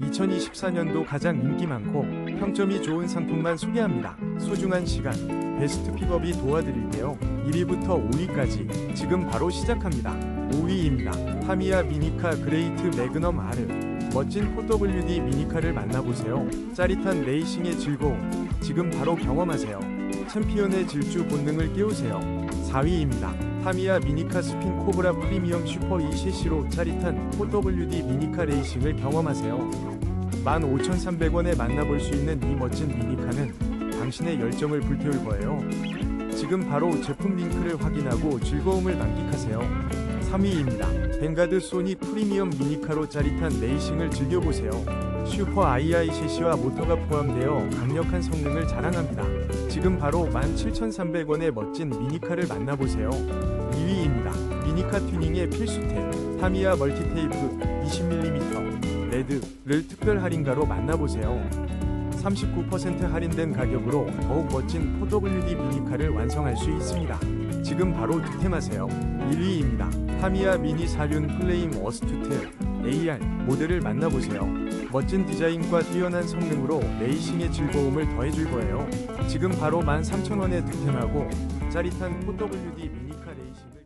2024년도 가장 인기 많고 평점이 좋은 상품만 소개합니다. 소중한 시간, 베스트 픽업이 도와드릴게요. 1위부터 5위까지 지금 바로 시작합니다. 5위입니다. 타미야 미니카 그레이트 매그넘 R 멋진 4WD 미니카를 만나보세요. 짜릿한 레이싱의 즐거움 지금 바로 경험하세요. 챔피언의 질주 본능을 깨우세요. 4위입니다. 타미야 미니카 스핀 코브라 프리미엄 슈퍼 ECC로 짜릿한 4WD 미니카 레이싱을 경험하세요. 15,300원에 만나볼 수 있는 이 멋진 미니카는 당신의 열정을 불태울 거예요. 지금 바로 제품 링크를 확인하고 즐거움을 만끽하세요. 3위입니다. 벵가드 소니 프리미엄 미니카로 짜릿한 레이싱을 즐겨보세요. 슈퍼 IICC와 모터가 포함되어 강력한 성능을 자랑합니다. 지금 바로 17,300원의 멋진 미니카를 만나보세요. 2위입니다. 미니카 튜닝의 필수템 타미야 멀티테이프 20mm 레드를 특별 할인가로 만나보세요. 39% 할인된 가격으로 더욱 멋진 4WD 미니카를 완성할 수 있습니다. 지금 바로 득템하세요. 1위입니다. 타미야 미니 사륜 플레임 어스투트 AR 모델을 만나보세요. 멋진 디자인과 뛰어난 성능으로 레이싱의 즐거움을 더해줄 거예요. 지금 바로 13,000원에 득템하고 짜릿한 4WD 미니카 레이싱을